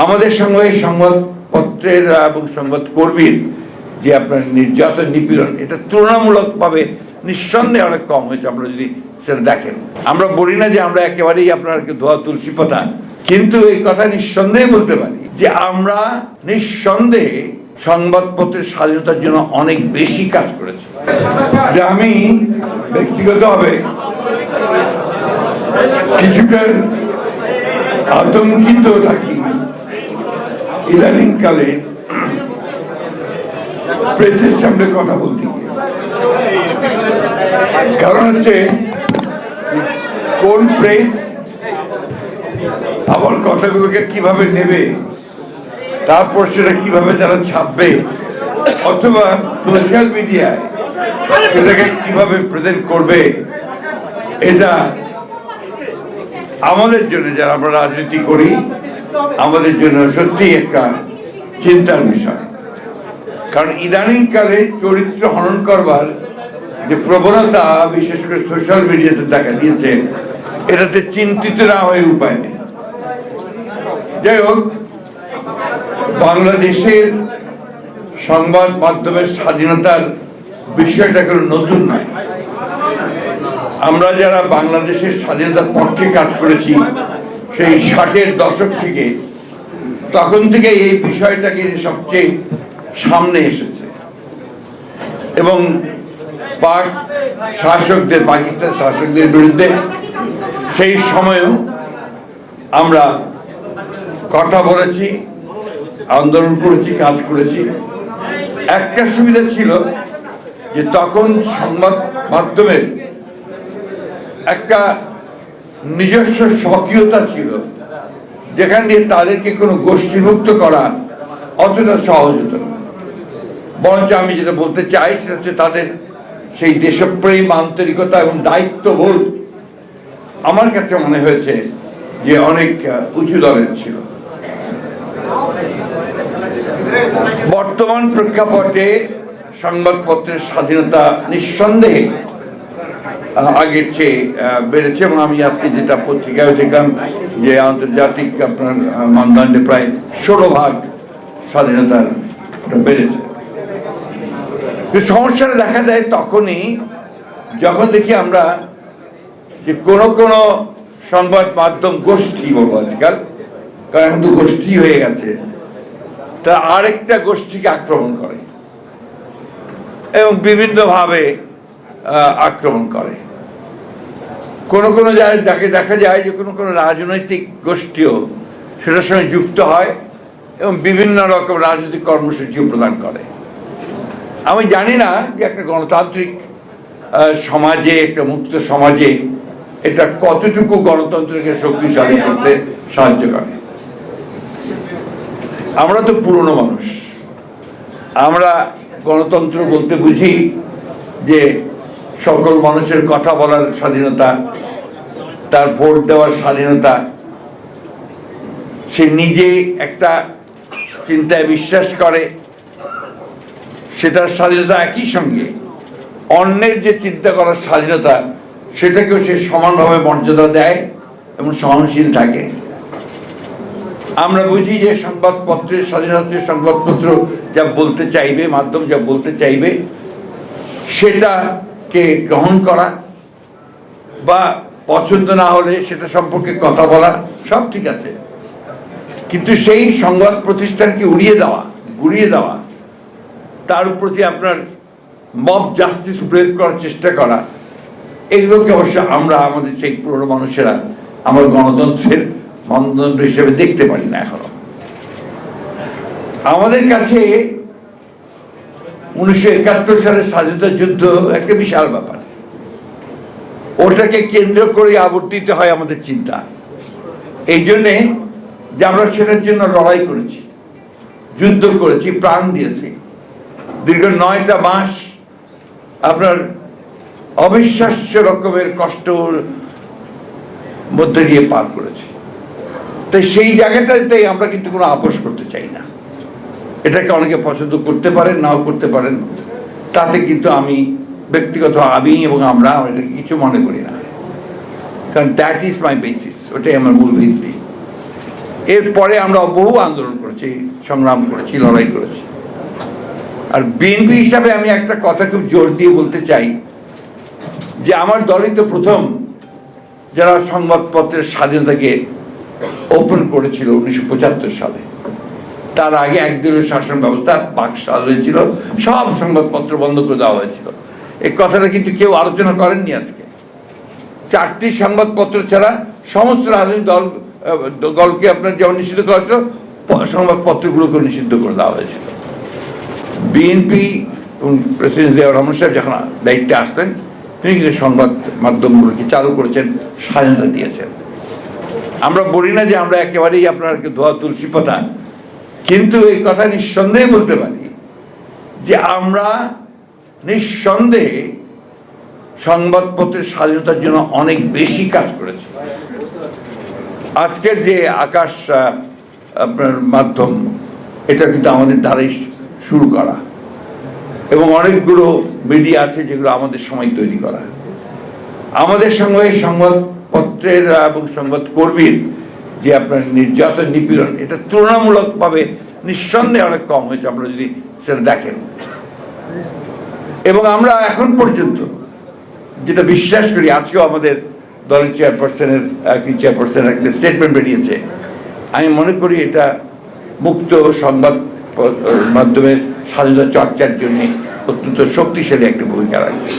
আমাদের সঙ্গে সংবাদপত্রের এবং সংবাদ কর্মীর যে আপনার নির্যাতন নিপীড়ন, এটা তুলনামূলকভাবে নিঃসন্দেহে অনেক কম হয়েছে, আপনারা যদি সেটা দেখেন। আমরা বলি না যে আমরা একেবারেই আপনার ধোয়া তুলসী পাতা, কিন্তু এই কথা নিঃসন্দেহে বলতে পারি যে আমরা নিঃসন্দেহে সংবাদপত্রের স্বাধীনতার জন্য অনেক বেশি কাজ করেছি। যে আমি ব্যক্তিগতভাবে কিছুটা আতঙ্কিত থাকি। ইদানিংকালে প্রেসের সামনে কথা বলতে গিয়ে। কারণ হচ্ছে, কোন প্রেস আমার কথাগুলোকে কীভাবে নেবে তারপর সেটা কীভাবে তারা ছাপবে, অথবা সোশ্যাল মিডিয়ায় সেটাকে কীভাবে প্রেজেন্ট করবে, এটা আমাদের জন্য যারা আমরা রাজনীতি করি আমাদের জন্য সত্যি একটা চিন্তার বিষয়। কারণ ইদানিংকালে চরিত্র হনন করবার যে প্রবণতা, বিশেষ করে সোশ্যাল মিডিয়াতে দেখা দিয়েছে, এটাতে চিন্তিত না হয়ে উপায় নেই। যাই হোক, বাংলাদেশের সংবাদ মাধ্যমের স্বাধীনতার বিষয়টা কোনো নতুন নয়। আমরা যারা বাংলাদেশের স্বাধীনতার পক্ষে কাজ করেছি সেই ষাটের দশক থেকে তখন থেকে এই বিষয়টাকে সবচেয়ে সামনে এসেছে। এবং পাক শাসকদের, পাকিস্তান শাসকদের বিরুদ্ধে সেই সময়েও আমরা কথা বলেছি, আন্দোলন করেছি, কাজ করেছি। একটা সুবিধা ছিল যে তখন সংবাদ মাধ্যমের একটা নিজস্ব স্বকীয়তা ছিল। যেখান দিয়ে তাদেরকে কোনো গোষ্ঠীভুক্ত করা অতটা সহজ হতো না। বরঞ্চ আমি যেটা বলতে চাই সেটা হচ্ছে তাদের সেই দেশপ্রেম, আন্তরিকতা এবং দায়িত্ববোধ আমার কাছে মনে হয়েছে যে অনেক উঁচু দলের ছিল। বর্তমান প্রেক্ষাপটে সংবাদপত্রের স্বাধীনতা নিঃসন্দেহে আগের চেয়ে বেড়েছে এবং আমি আজকে যেটা পত্রিকায় দেখলাম যে আন্তর্জাতিক আপনার মানদণ্ডে প্রায় ষোলো ভাগ স্বাধীনতার বেড়েছে। সমস্যাটা দেখা দেয় তখনই যখন দেখি আমরা যে কোনো কোনো সংবাদ মাধ্যম গোষ্ঠী বলব আজকাল, কারণ এখন তো গোষ্ঠী হয়ে গেছে, তা আরেকটা গোষ্ঠীকে আক্রমণ করে। এবং বিভিন্নভাবে আক্রমণ করে। কোনো কোনো জায়গায় যাকে দেখা যায় যে কোনো কোনো রাজনৈতিক গোষ্ঠীও সেটার সঙ্গে যুক্ত হয় এবং বিভিন্ন রকম রাজনৈতিক কর্মসূচিও প্রদান করে। আমি জানি না যে একটা গণতান্ত্রিক সমাজে, একটা মুক্ত সমাজে এটা কতটুকু গণতন্ত্রকে শক্তিশালী করতে সাহায্য করে। আমরা তো পুরনো মানুষ। আমরা গণতন্ত্র বলতে বুঝি যে সকল মানুষের কথা বলার স্বাধীনতা, তার ভোট দেওয়ার স্বাধীনতা, সে নিজে একটা চিন্তায় বিশ্বাস করে, সেটার স্বাধীনতা একই সঙ্গে, অন্যের যে চিন্তা করার স্বাধীনতা, সেটাকেও সে সমানভাবে মর্যাদা দেয় এবং সহনশীল থাকে। আমরা বুঝি যে সংবাদপত্রের স্বাধীনতা, সংবাদপত্র যা বলতে চাইবে, মাধ্যম যা বলতে চাইবে সেটাকে গ্রহণ করা বা পছন্দ না হলে সেটা সম্পর্কে কথা বলা, সব ঠিক আছে। কিন্তু সেই সংবাদ প্রতিষ্ঠানকে উড়িয়ে দেওয়া, ঘুরিয়ে দেওয়া, তার প্রতি আপনার মব জাস্টিস প্রয়োগ করার চেষ্টা করা এগুলোকে অবশ্য আমরা আমাদের সেই পুরনো মানুষেরা আমার গণতন্ত্রের মানদণ্ড হিসেবে দেখতে পারি না এখনও। আমাদের কাছে উনিশশো একাত্তর সালের স্বাধীনতা যুদ্ধ একটা বিশাল ব্যাপার। ওটাকে কেন্দ্র করে আবর্তিত হয় আমাদের চিন্তা। এই জন্যে যে আমরা সেটার জন্য লড়াই করেছি, যুদ্ধ করেছি, প্রাণ দিয়েছি। দীর্ঘ নয়টা মাস আপনার অবিশ্বাস্য রকমের কষ্টর মধ্যে দিয়ে পার করেছি। তাই সেই জায়গাটাতে আমরা কিন্তু কোনো আপোষ করতে চাই না। এটাকে অনেকে পছন্দ করতে পারেন, নাও করতে পারেন। তাতে কিন্তু আমি ব্যক্তিগত আমি এবং আমরা এটাকে কিছু মনে করি না। কারণ দ্যাট ইজ মাই বেসিস ওটাই আমার মূল ভিত্তি। এরপরে আমরা বহু আন্দোলন করেছি, সংগ্রাম করেছি, লড়াই করেছি। আর বিএনপি হিসাবে আমি একটা কথা খুব জোর দিয়ে বলতে চাই, যে আমার দলই তো প্রথম যারা সংবাদপত্রের স্বাধীনতাকে ওপেন করেছিল উনিশশো পঁচাত্তর সালে। তার আগে একদিনের শাসন ব্যবস্থা বাকশাল হয়েছিল, সব সংবাদপত্র বন্ধ করে দেওয়া হয়েছিল। এই কথাটা কিন্তু কেউ আলোচনা করেননি আজকে। চারটি সংবাদপত্র ছাড়া সমস্ত রাজনৈতিক দল দলকে আপনার যেমন নিষিদ্ধ করা হয়েছিল সংবাদপত্রগুলোকে নিষিদ্ধ করে দেওয়া হয়েছিল। বিএনপি প্রেসিডেন্ট জিয়াউর রহমান সাহেব যখন দায়িত্বে আসলেন, তিনি কিন্তু সংবাদ মাধ্যমগুলোকে চালু করেছেন, স্বাধীনতা দিয়েছেন। আমরা বলি না যে আমরা একেবারেই আপনার ধোয়া তুলসী পাতা কিন্তু এই কথা নিঃসন্দেহে বলতে পারি যে আমরা নিঃসন্দেহে সংবাদপত্রের স্বাধীনতার জন্য অনেক বেশি কাজ করেছি। আজকের যে আকাশ আপনার মাধ্যম, এটা কিন্তু আমাদের দ্বারাই শুরু করা এবং অনেকগুলো মিডিয়া আছে যেগুলো আমাদের সময় তৈরি করা। আমাদের সঙ্গে সংবাদপত্রের এবং সংবাদ কর্মীর যে আপনার নির্যাতন, নিপীড়ন, এটা তুলনামূলকভাবে নিঃসন্দেহে অনেক কম হয়েছে, আপনারা যদি সেটা দেখেন। এবং আমরা এখন পর্যন্ত যেটা বিশ্বাস করি, আজকেও আমাদের দলের চেয়ারপারসনের কি চেয়ারপারসনের একটা স্টেটমেন্ট বেরিয়েছে। আমি মনে করি এটা মুক্ত সংবাদ মাধ্যমের স্বাধীনতা চর্চার জন্য অত্যন্ত শক্তিশালী একটা ভূমিকা রাখবে।